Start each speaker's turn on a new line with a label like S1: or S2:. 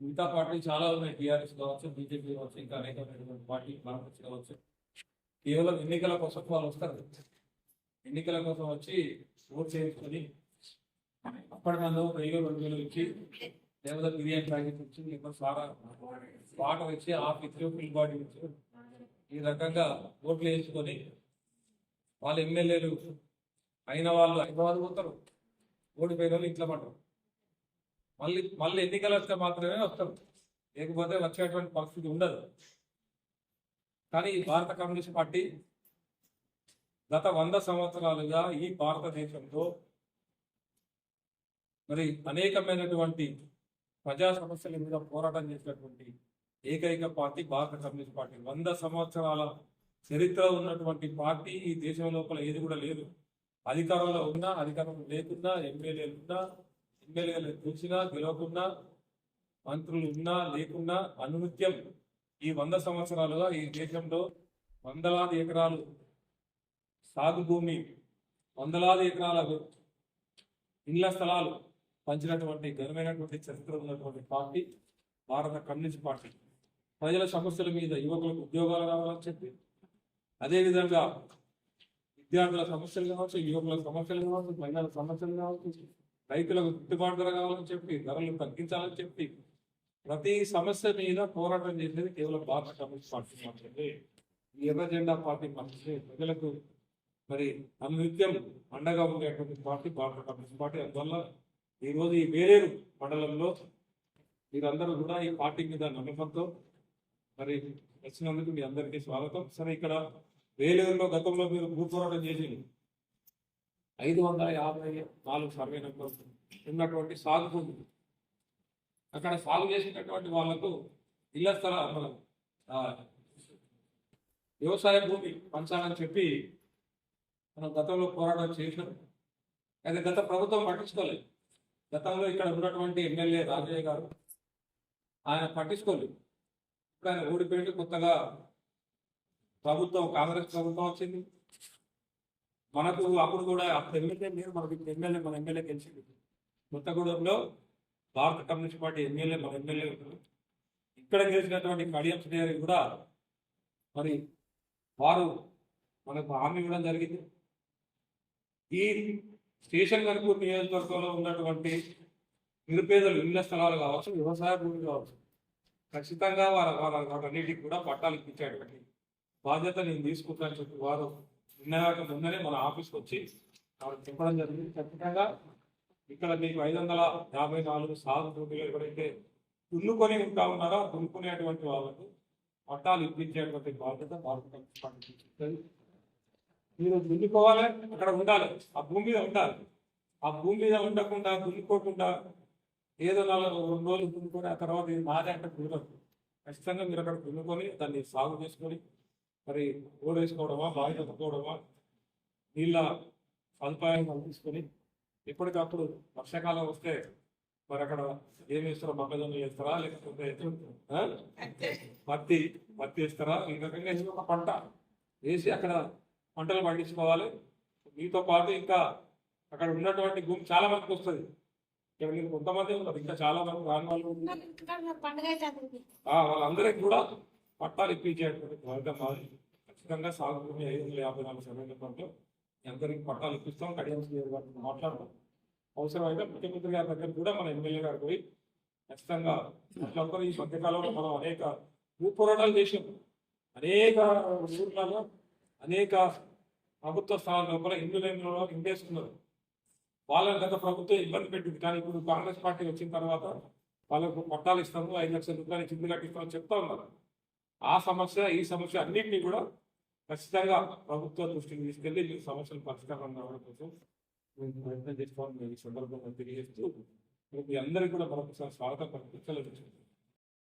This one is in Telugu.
S1: మిగతా పార్టీలు చాలా ఉన్నాయి. టీఆర్ఎస్ కావచ్చు బీజేపీ కావచ్చు ఇంకా అనేక పార్టీ కాంగ్రెస్ కావచ్చు. కేవలం ఎన్నికల కోసం వాళ్ళు వస్తారు. ఎన్నికల కోసం వచ్చి ఓట్ చేయించుకొని అప్పటి మందు ఒక వెయ్యి రెండు వేలు ఇచ్చి లేకపోతే బిర్యానీ ప్యాకెట్ ఇచ్చి లేకపోతే వాటర్ ఇచ్చి ఆఫ్ ఇచ్చి ఫుల్ బాడీ ఇచ్చి ఈ రకంగా ఓట్లు వేసుకొని వాళ్ళ ఎమ్మెల్యేలు అయిన వాళ్ళు హైదరాబాద్ పోతారు. ఓడిపోయిన వాళ్ళు ఇంట్లో పడరు మళ్ళీ మళ్ళీ ఎన్నికలు వస్తే మాత్రమే వస్తారు. లేకపోతే వచ్చేటువంటి పరిస్థితి ఉండదు. కానీ భారత కమ్యూనిస్ట్ పార్టీ గత వంద సంవత్సరాలుగా ఈ భారతదేశంలో మరి అనేకమైనటువంటి ప్రజా సమస్యల మీద పోరాటం చేసినటువంటి ఏకైక పార్టీ భారత కమ్యూనిస్ట్ పార్టీ. వంద సంవత్సరాల చరిత్ర ఉన్నటువంటి పార్టీ ఈ దేశం లోపల ఏది కూడా లేదు. అధికారంలో ఉన్నా అధికారంలో లేకున్నా ఎమ్మెల్యేలు ఉన్నా ఎమ్మెల్యేలు చూసినా గెలవకున్నా మంత్రులు ఉన్నా లేకున్నా అనునిత్యం ఈ వంద సంవత్సరాలుగా ఈ దేశంలో వందలాది ఎకరాలు సాగు భూమి వందలాది ఎకరాల ఇండ్ల స్థలాలు పంచినటువంటి ఘనమైనటువంటి చరిత్ర ఉన్నటువంటి పార్టీ భారత కమ్యూనిస్ట్ పార్టీ. ప్రజల సమస్యల మీద యువకులకు ఉద్యోగాలు రావాలని చెప్పి అదేవిధంగా విద్యార్థుల సమస్యలు కావచ్చు యువకుల సమస్యలు కావచ్చు మహిళల సమస్యలు కావచ్చు రైతులకు గిట్టుబాటు ధర కావాలని చెప్పి ధరలు తగ్గించాలని చెప్పి ప్రతి సమస్య మీద పోరాటం చేసేది కేవలం భారత కమ్యూనిస్ట్ పార్టీ మాత్రమే. ఈ ఎర్ర జెండా పార్టీ మాత్రమే. ప్రజలకు మరి అనునిత్యం అండగా ఉండేటువంటి పార్టీ భారత కమ్యూనిస్ట్ పార్టీ అందువల్ల ఈరోజు ఈ వేరేరు మండలంలో మీరందరూ కూడా ఈ పార్టీ మీద నమ్మకంతో మరి వచ్చినందుకు మీ అందరికీ స్వాగతం. సరే ఇక్కడ వేలేరులో గతంలో మీరు భూపోరాటం చేసి ఐదు వందల యాభై నాలుగు సర్వే నెంబర్ ఉన్నటువంటి సాగు భూమి. అక్కడ సాగు చేసినటువంటి వాళ్ళకు ఇళ్ళ స్థల వ్యవసాయ భూమి పంచాలని చెప్పి మనం గతంలో పోరాటం చేసినాం. అయితే గత ప్రభుత్వం పట్టించుకోలేదు. గతంలో ఇక్కడ ఉన్నటువంటి ఎమ్మెల్యే రాజయ్య గారు ఆయన పట్టించుకోలేదు. ఇప్పుడు ఆయన ఓడిపోయి కొత్తగా ప్రభుత్వం కాంగ్రెస్ ప్రభుత్వం వచ్చింది. మనకు అప్పుడు కూడా అప్పుడు ఎమ్మెల్యే మీరు మనకి ఎమ్మెల్యే మన ఎమ్మెల్యే గెలిచింది కొత్తగూడెంలో భారత కమ్యూనిస్ట్ పార్టీ ఎమ్మెల్యే మన ఎమ్మెల్యే ఇక్కడ గెలిచినటువంటి కడియం శ్రేయర్ కూడా మరి వారు మనకు హామీ ఇవ్వడం జరిగింది. ఈ స్టేషన్ కనుకూరు నియోజకవర్గంలో ఉన్నటువంటి నిరుపేదలు ఇళ్ళ స్థలాలు కావచ్చు వ్యవసాయ భూమి కావచ్చు ఖచ్చితంగా వారి వాళ్ళ వాటన్నిటికి కూడా పట్టాలు ఇప్పించేటువంటి బాధ్యత నేను తీసుకుంటానని చెప్పి వారు నిన్నగాక ముందనే మన ఆఫీస్కి వచ్చి వాళ్ళకి చెప్పడం జరిగింది. ఖచ్చితంగా ఇక్కడ మీకు ఐదు వందల యాభై నాలుగు సాగు భూమిలో ఎవరైతే దున్నుకొని ఉంటా ఉన్నారో దున్నుకునేటువంటి వాళ్ళకు పట్టాలు ఇప్పించేటువంటి బాధ్యత భారత కమ్యూనిస్ట్ మీరు దున్నుకోవాలి అక్కడ ఉండాలి. ఆ భూమి మీద ఉండాలి. ఆ భూమి మీద ఉండకుండా దున్నుకోకుండా ఏదో నాలుగు రెండు రోజులు దున్నుకొని ఆ తర్వాత ఇది మాదే అంటే కుదరదు. ఖచ్చితంగా మీరు అక్కడ దున్నుకొని దాన్ని సాగు చేసుకొని మరి ఓడి వేసుకోవడమా బావి తప్పుకోవడమా నీళ్ళ సదుపాయం కల్పించుకొని ఎప్పటికప్పుడు వర్షాకాలం వస్తే మరి అక్కడ ఏమి వేస్తారా మొక్కజొన్న వేస్తారా లేకపోతే? పత్తి పత్తి వేస్తారా? ఈ రకంగా ఒక పంట వేసి అక్కడ పంటలు పండించుకోవాలి. మీతో పాటు ఇంకా అక్కడ ఉన్నటువంటి భూమి చాలా మందికి వస్తుంది. కొంతమంది ఉన్నారు ఇంకా చాలా మంది రాని వాళ్ళు వాళ్ళందరికీ కూడా పట్టాలు ఇప్పించేటువంటి మాది. ఖచ్చితంగా సాగు భూమి ఐదు వందల యాభై నాలుగు సమయంలో అందరికి పట్టాలు ఇప్పిస్తాం. కడియం మాట్లాడతాం అవసరమైతే ముఖ్యమంత్రి గారి దగ్గర కూడా మన ఎమ్మెల్యే గారు పోయి ఖచ్చితంగా ఈ మధ్యకాలంలో మనం అనేక భూ పోరాటాలు చేసాం అనేక ఊర్లలో అనేక ప్రభుత్వ స్థానాల లోపల హిందూ లైన్లలో ఇండేస్తున్నారు వాళ్ళని గత ప్రభుత్వం ఇబ్బంది పెట్టింది. కానీ ఇప్పుడు కాంగ్రెస్ పార్టీ వచ్చిన తర్వాత వాళ్ళకు పట్టాలు ఇస్తాము ఐదు లక్షల రూపాయలు కింద కట్టిస్తామని చెప్తా ఉన్నారు. ఆ సమస్య ఈ సమస్య అన్నింటినీ కూడా ఖచ్చితంగా ప్రభుత్వ దృష్టికి తీసుకెళ్ళి ఈ సమస్యలు పరిష్కారం రావడం కోసం మేము ప్రయత్నం చేసుకోవాలని ఈ సందర్భంగా తెలియజేస్తూ మీ అందరికీ కూడా మరొకసారి స్వాగతం పలికించాలని